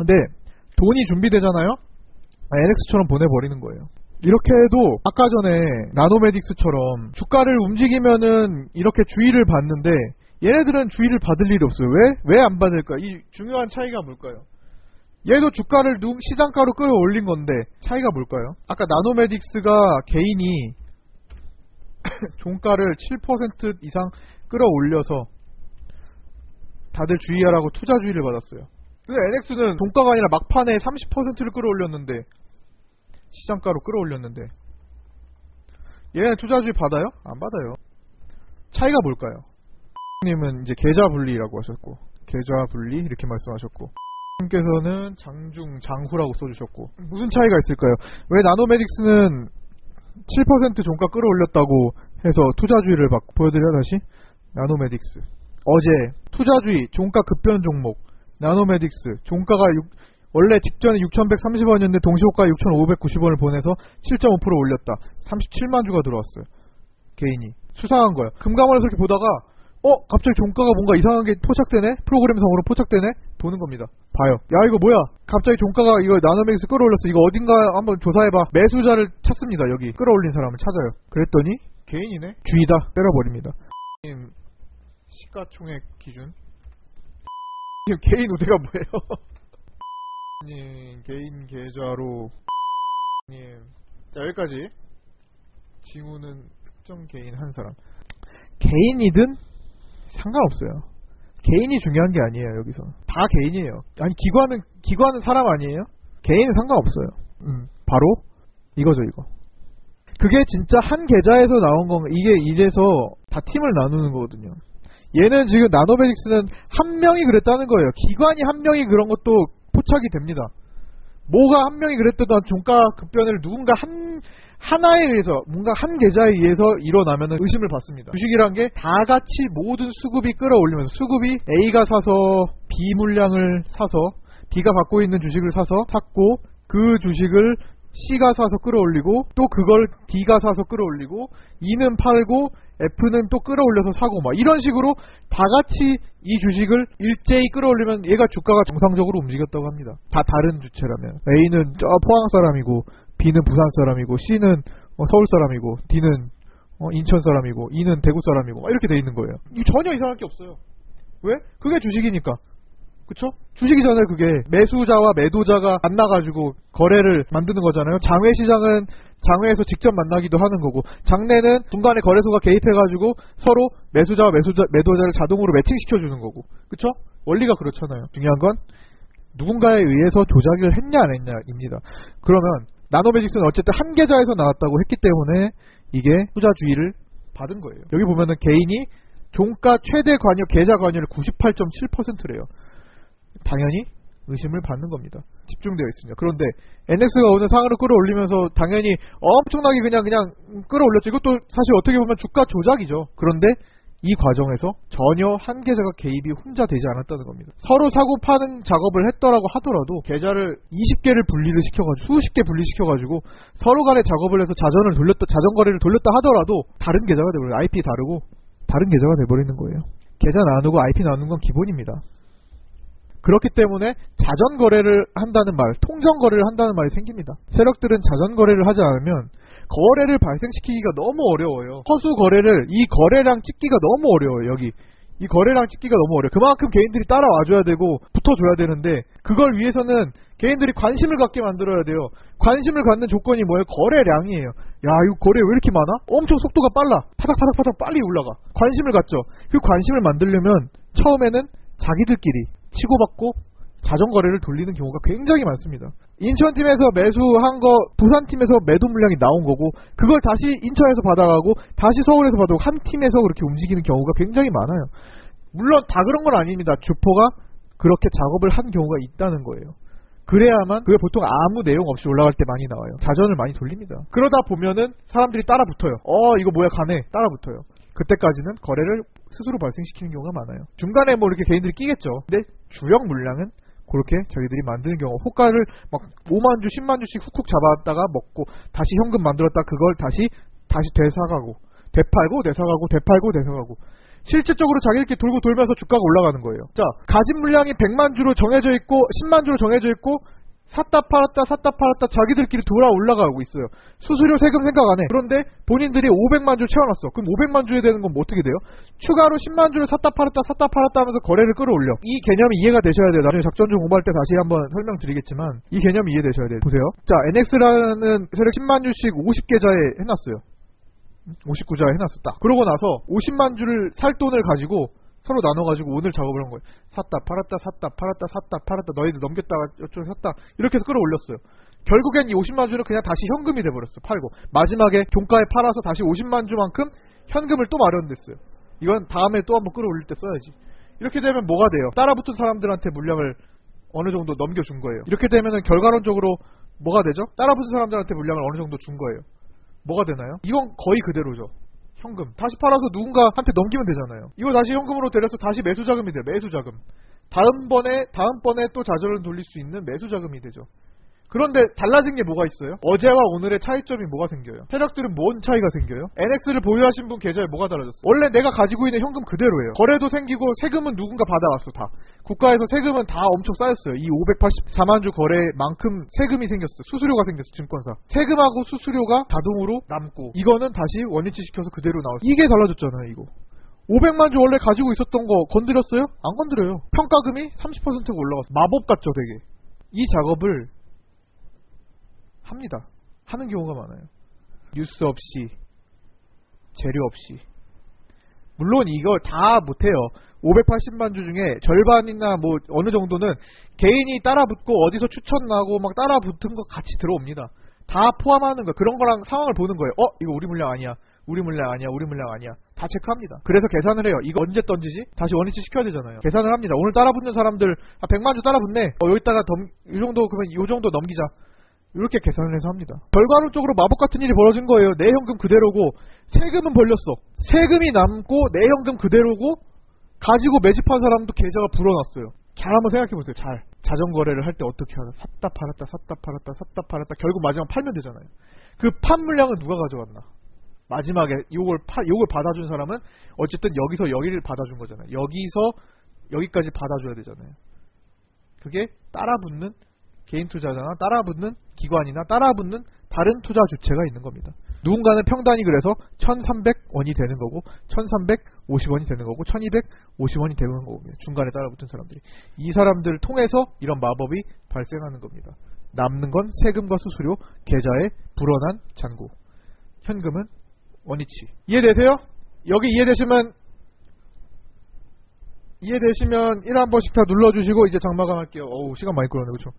근데 돈이 준비되잖아요. NX처럼 보내버리는 거예요. 이렇게 해도 아까 전에 나노메딕스처럼 주가를 움직이면은 이렇게 주의를 받는데 얘네들은 주의를 받을 일이 없어요. 왜? 왜 안 받을까? 이 중요한 차이가 뭘까요? 얘도 주가를 누- 시장가로 끌어올린 건데 차이가 뭘까요? 아까 나노메딕스가 개인이 종가를 7% 이상 끌어올려서 다들 주의하라고 투자 주의를 받았어요. 근데 NX는 종가가 아니라 막판에 30%를 끌어올렸는데 시장가로 끌어올렸는데 얘는 투자주의 받아요? 안 받아요. 차이가 뭘까요? 님은 이제 계좌 분리라고 하셨고 계좌 분리 이렇게 말씀하셨고 님께서는 장중 장후라고 써주셨고 무슨 차이가 있을까요? 왜 나노메딕스는 7% 종가 끌어올렸다고 해서 투자주의를 막 보여드려 다시 나노메딕스 어제 투자주의 종가 급변 종목 나노메딕스 종가가 육- 원래 직전에 6,130원이었는데 동시호가 6,590원을 보내서 7.5% 올렸다. 37만 주가 들어왔어요. 개인이. 수상한 거예요. 금감원에서 이렇게 보다가 어? 갑자기 종가가 뭔가 이상하게 포착되네? 프로그램상으로 포착되네? 도는 겁니다. 봐요. 야 이거 뭐야? 갑자기 종가가 이거 나노맥스 끌어올렸어. 이거 어딘가 한번 조사해봐. 매수자를 찾습니다. 여기 끌어올린 사람을 찾아요. 그랬더니 개인이네? 주의다. 때려버립니다. 시가총액 기준 개인 우대가 뭐예요? 님 개인 계좌로. 님. 자 여기까지. 징후는 특정 개인 한 사람. 개인이든 상관없어요. 개인이 중요한 게 아니에요 여기서. 다 개인이에요. 아니 기관은 기관은 사람 아니에요? 개인은 상관없어요. 음, 바로 이거죠 이거. 그게 진짜 한 계좌에서 나온 건 이게 이래서 다 팀을 나누는 거거든요 얘는 지금 나노베릭스는 한 명이 그랬다는 거예요 기관이 한 명이 그런 것도 포착이 됩니다 뭐가 한 명이 그랬던 종가 급변을 누군가 한 하나에 의해서 뭔가 한 계좌에 의해서 일어나면 의심을 받습니다. 주식이란 게 다 같이 모든 수급이 끌어올리면서 수급이 A가 사서 B 물량을 사서 B가 갖고 있는 주식을 사서 샀고 그 주식을 C가 사서 끌어올리고 또 그걸 D가 사서 끌어올리고 E는 팔고 F는 또 끌어올려서 사고 막 이런 식으로 다 같이 이 주식을 일제히 끌어올리면 얘가 주가가 정상적으로 움직였다고 합니다. 다 다른 주체라면 A는 저 포항 사람이고 B는 부산 사람이고 C는 어, 서울 사람이고 D는 어, 인천 사람이고 E는 대구 사람이고 막 이렇게 돼 있는 거예요. 이 전혀 이상할 게 없어요. 왜? 그게 주식이니까. 그쵸? 주식이잖아요, 그게. 매수자와 매도자가 만나가지고 거래를 만드는 거잖아요. 장외 시장은 장외에서 직접 만나기도 하는 거고, 장내는 중간에 거래소가 개입해가지고 서로 매수자와 매수자, 매도자를 자동으로 매칭시켜 주는 거고. 그쵸? 원리가 그렇잖아요. 중요한 건 누군가에 의해서 조작을 했냐 안 했냐입니다. 그러면 나노메딕스는 어쨌든 한 계좌에서 나왔다고 했기 때문에 이게 투자주의를 받은 거예요. 여기 보면은 개인이 종가 최대 관여 계좌 관여를 98.7%래요. 당연히 의심을 받는 겁니다. 집중되어 있습니다. 그런데 NX가 오늘 상으로 끌어올리면서 당연히 엄청나게 그냥 그냥 끌어올렸죠. 이것도 사실 어떻게 보면 주가 조작이죠. 그런데 이 과정에서 전혀 한 계좌가 개입이 혼자 되지 않았다는 겁니다. 서로 사고 파는 작업을 했더라고 하더라도 계좌를 20개를 분리를 시켜가지고 수십 개 분리시켜가지고 서로 간에 작업을 해서 자전을 돌렸다 자전 거래를 돌렸다 하더라도 다른 계좌가 되버려요. IP 다르고 다른 계좌가 돼버리는 거예요. 계좌 나누고 IP 나누는 건 기본입니다. 그렇기 때문에 자전 거래를 한다는 말, 통정 거래를 한다는 말이 생깁니다. 세력들은 자전 거래를 하지 않으면 거래를 발생시키기가 너무 어려워요. 허수 거래를 이 거래량 찍기가 너무 어려워요. 여기 이 거래량 찍기가 너무 어려워요. 그만큼 개인들이 따라와줘야 되고 붙어줘야 되는데 그걸 위해서는 개인들이 관심을 갖게 만들어야 돼요. 관심을 갖는 조건이 뭐예요? 거래량이에요. 야 이거 거래 왜 이렇게 많아? 엄청 속도가 빨라. 파닥파닥파닥 빨리 올라가. 관심을 갖죠. 그 관심을 만들려면 처음에는 자기들끼리 치고받고 자전거래를 돌리는 경우가 굉장히 많습니다. 인천팀에서 매수한 거 부산팀에서 매도 물량이 나온 거고 그걸 다시 인천에서 받아가고 다시 서울에서 받아가고 한 팀에서 그렇게 움직이는 경우가 굉장히 많아요. 물론 다 그런 건 아닙니다. 주포가 그렇게 작업을 한 경우가 있다는 거예요. 그래야만 그게 보통 아무 내용 없이 올라갈 때 많이 나와요. 자전을 많이 돌립니다. 그러다 보면은 사람들이 따라 붙어요. 어 이거 뭐야 가네 따라 붙어요. 그때까지는 거래를 스스로 발생시키는 경우가 많아요. 중간에 뭐 이렇게 개인들이 끼겠죠. 근데 주력 물량은 그렇게 저희들이 만드는 경우 호가를 막 5만 주, 10만 주씩 훅훅 잡았다가 먹고 다시 현금 만들었다 그걸 다시 다시 되사가고 되팔고 되사가고 되팔고 되사가고 실질적으로 자기들끼리 돌고 돌면서 주가가 올라가는 거예요. 자, 가진 물량이 100만 주로 정해져 있고 10만 주로 정해져 있고 샀다 팔았다 샀다 팔았다 자기들끼리 돌아 올라가고 있어요. 수수료 세금 생각 안 해. 그런데 본인들이 500만 주 채워놨어. 그럼 500만 주에 되는 건 뭐 어떻게 돼요? 추가로 10만 주를 샀다 팔았다 샀다 팔았다 하면서 거래를 끌어올려. 이 개념이 이해가 되셔야 돼요. 나중에 작전주 공부할 때 다시 한번 설명드리겠지만 이 개념이 이해되셔야 돼요. 보세요. 자, NX라는 세력 10만 주씩 50계좌에 해놨어요. 59자에 해놨었다. 그러고 나서 50만 주를 살 돈을 가지고 서로 나눠가지고 오늘 작업을 한 거예요. 샀다, 팔았다, 샀다, 팔았다, 샀다, 팔았다, 너희들 넘겼다가 이쪽에 샀다. 이렇게 해서 끌어올렸어요. 결국엔 이 50만 주는 그냥 다시 현금이 돼버렸어. 팔고. 마지막에 종가에 팔아서 다시 50만 주만큼 현금을 또 마련됐어요. 이건 다음에 또 한번 끌어올릴 때 써야지. 이렇게 되면 뭐가 돼요? 따라붙은 사람들한테 물량을 어느 정도 넘겨준 거예요. 이렇게 되면은 결과론적으로 뭐가 되죠? 따라붙은 사람들한테 물량을 어느 정도 준 거예요. 뭐가 되나요? 이건 거의 그대로죠. 현금. 다시 팔아서 누군가한테 넘기면 되잖아요. 이거 다시 현금으로 데려서 다시 매수 자금이 돼요. 매수 자금. 다음번에, 다음번에 또 자전을 돌릴 수 있는 매수 자금이 되죠. 그런데 달라진 게 뭐가 있어요? 어제와 오늘의 차이점이 뭐가 생겨요? 세력들은 뭔 차이가 생겨요? NX를 보유하신 분 계좌에 뭐가 달라졌어요? 원래 내가 가지고 있는 현금 그대로예요. 거래도 생기고 세금은 누군가 받아왔어 다. 국가에서 세금은 다 엄청 쌓였어요. 이 584만 주 거래만큼 세금이 생겼어. 수수료가 생겼어. 증권사. 세금하고 수수료가 자동으로 남고 이거는 다시 원위치 시켜서 그대로 나왔어. 이게 달라졌잖아요. 이거. 500만 주 원래 가지고 있었던 거 건드렸어요? 안 건드려요. 평가금이 30%가 올라갔어. 마법 같죠, 되게. 이 작업을 합니다. 하는 경우가 많아요. 뉴스 없이, 재료 없이. 물론 이걸 다 못해요. 580만 주 중에 절반이나 뭐 어느 정도는 개인이 따라 붙고 어디서 추천 나고 막 따라 붙은 거 같이 들어옵니다. 다 포함하는 거 그런 거랑 상황을 보는 거예요. 어 이거 우리 물량 아니야. 우리 물량 아니야. 우리 물량 아니야. 다 체크합니다. 그래서 계산을 해요. 이거 언제 던지지? 다시 원위치 시켜야 되잖아요. 계산을 합니다. 오늘 따라 붙는 사람들 아, 100만 주 따라 붙네. 어, 여기다가 덤, 이 정도 그러면 이 정도 넘기자. 이렇게 계산을 해서 합니다. 결과론적으로 마법 같은 일이 벌어진 거예요. 내 현금 그대로고 세금은 벌렸어. 세금이 남고 내 현금 그대로고 가지고 매집한 사람도 계좌가 불어났어요. 잘 한번 생각해 보세요. 잘 자전 거래를 할 때 어떻게 하나 샀다 팔았다 샀다 팔았다 샀다 팔았다 결국 마지막 팔면 되잖아요. 그 판 물량은 누가 가져갔나? 마지막에 파 요걸 받아준 사람은 어쨌든 여기서 여기를 받아준 거잖아요. 여기서 여기까지 받아줘야 되잖아요. 그게 따라붙는 개인 투자자나 따라붙는 기관이나 따라붙는 다른 투자 주체가 있는 겁니다. 누군가는 평단이 그래서 1300원이 되는 거고 1350원이 되는 거고 1250원이 되는 거고요. 중간에 따라붙은 사람들이. 이 사람들을 통해서 이런 마법이 발생하는 겁니다. 남는 건 세금과 수수료, 계좌에 불어난 잔고. 현금은 원위치. 이해되세요? 여기 이해되시면 이해되시면 1 한 번씩 다 눌러주시고 이제 장마감 할게요. 어우 시간 많이 끌었네 그쵸?